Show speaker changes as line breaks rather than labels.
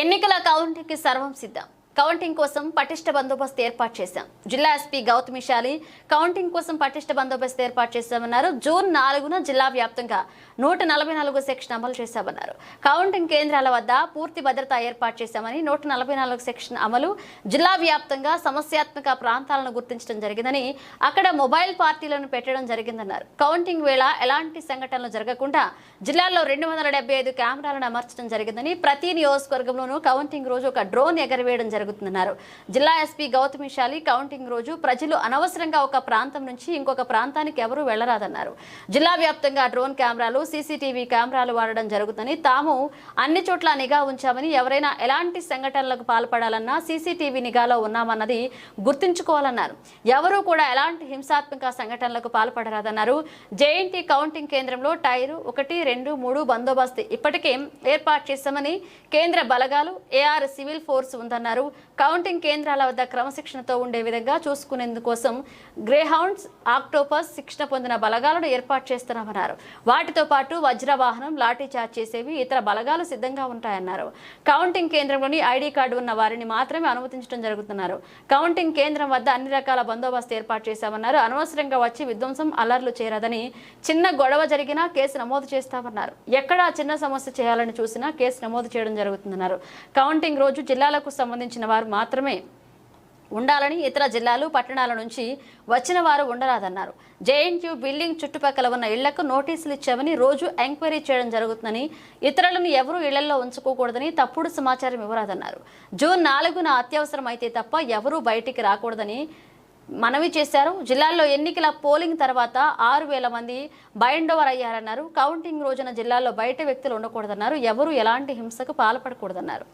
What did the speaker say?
ఎన్నికల కౌంటింగ్కి సర్వం సిద్ధం. కౌంటింగ్ కోసం పటిష్ట బందోబస్తు ఏర్పాటు చేశాం. జిల్లా ఎస్పీ గౌతమిశాలి కౌంటింగ్ కోసం పటిష్ట బందోబస్తు ఏర్పాటు చేశామన్నారు. జూన్ నాలుగున జిల్లా వ్యాప్తంగా నూట నలభై నాలుగు సెక్షన్ అమలు చేశామన్నారు. కౌంటింగ్ కేంద్రాల వద్ద పూర్తి భద్రత ఏర్పాటు చేశామని నూట నలభై నాలుగు సెక్షన్ అమలు జిల్లా వ్యాప్తంగా సమస్యాత్మక ప్రాంతాలను గుర్తించడం జరిగిందని అక్కడ మొబైల్ పార్టీలను పెట్టడం జరిగిందన్నారు. కౌంటింగ్ వేళ ఎలాంటి సంఘటనలు జరగకుండా జిల్లాలో రెండు వందల డెబ్బై ఐదు కెమెరాలను అమర్చడం జరిగిందని ప్రతి నియోజకవర్గంలోనూ కౌంటింగ్ రోజు ఒక డ్రోన్ ఎగరవేయడం జరుగుతుందన్నారు. జిల్లా ఎస్పీ గౌతమిశాలి కౌంటింగ్ రోజు ప్రజలు అనవసరంగా ఒక ప్రాంతం నుంచి ఇంకొక ప్రాంతానికి ఎవరూ వెళ్ళరాదన్నారు జిల్లా వ్యాప్తంగా డ్రోన్ కెమెరాలు సీసీటీవీ కెమెరాలు వాడడం జరుగుతుందని తాము అన్ని చోట్ల నిఘా ఉంచామని ఎవరైనా ఎలాంటి సంఘటనలకు పాల్పడాలన్నా సీసీటీవీ నిఘాలో ఉన్నామన్నది గుర్తుంచుకోవాలన్నారు. ఎవరూ కూడా ఎలాంటి హింసాత్మక సంఘటనలకు పాల్పడరాదన్నారు. జేఎన్టీ కౌంటింగ్ కేంద్రంలో టైరు ఒకటి రెండు మూడు బందోబస్తు ఇప్పటికే ఏర్పాటు చేశామని కేంద్ర బలగాలు ఏఆర్ సివిల్ ఫోర్స్ ఉందన్నారు. కౌంటింగ్ కేంద్రాల వద్ద క్రమశిక్షణతో ఉండే విధంగా చూసుకునేందుకోసం గ్రేహౌండ్స్ ఆక్టోపస్ శిక్షణ పొందిన బలగాలను ఏర్పాటు చేస్తున్నామన్నారు. వాటితో పాటు వజ్రవాహనం లాఠీ చార్జ్ చేసేవి ఇతర బలగాలు సిద్ధంగా ఉంటాయన్నారు. కౌంటింగ్ కేంద్రంలోని ఐడి కార్డు ఉన్న వారిని మాత్రమే అనుమతించడం జరుగుతున్నారు. కౌంటింగ్ కేంద్రం వద్ద అన్ని రకాల బందోబస్తు ఏర్పాటు చేశామన్నారు. అనవసరంగా వచ్చి విధ్వంసం అల్లర్లు చేరదని చిన్న గొడవ జరిగినా కేసు నమోదు చేస్తామన్నారు. ఎక్కడా చిన్న సమస్య చేయాలని చూసినా కేసు నమోదు చేయడం జరుగుతుందన్నారు. కౌంటింగ్ రోజు జిల్లాలకు సంబంధించిన వారు మాత్రమే ఉండాలని ఇతర జిల్లాలు పట్టణాల నుంచి వచ్చిన వారు ఉండరాదన్నారు. జేఎన్యూ బిల్డింగ్ చుట్టుపక్కల ఉన్న ఇళ్ళకు నోటీసులు ఇచ్చామని రోజు ఎంక్వైరీ చేయడం జరుగుతుందని ఇతరులను ఎవరూ ఇళ్ళలో ఉంచుకోకూడదని తప్పుడు సమాచారం ఇవ్వరాదన్నారు. జూన్ నాలుగున అత్యవసరం అయితే తప్ప ఎవరూ బయటికి రాకూడదని మనవి చేశారు. జిల్లాల్లో ఎన్నికల పోలింగ్ తర్వాత ఆరు వేల మంది బైండ్ అయ్యారన్నారు. కౌంటింగ్ రోజున జిల్లాల్లో బయట వ్యక్తులు ఉండకూడదన్నారు. ఎవరూ ఎలాంటి హింసకు పాల్పడకూడదన్నారు.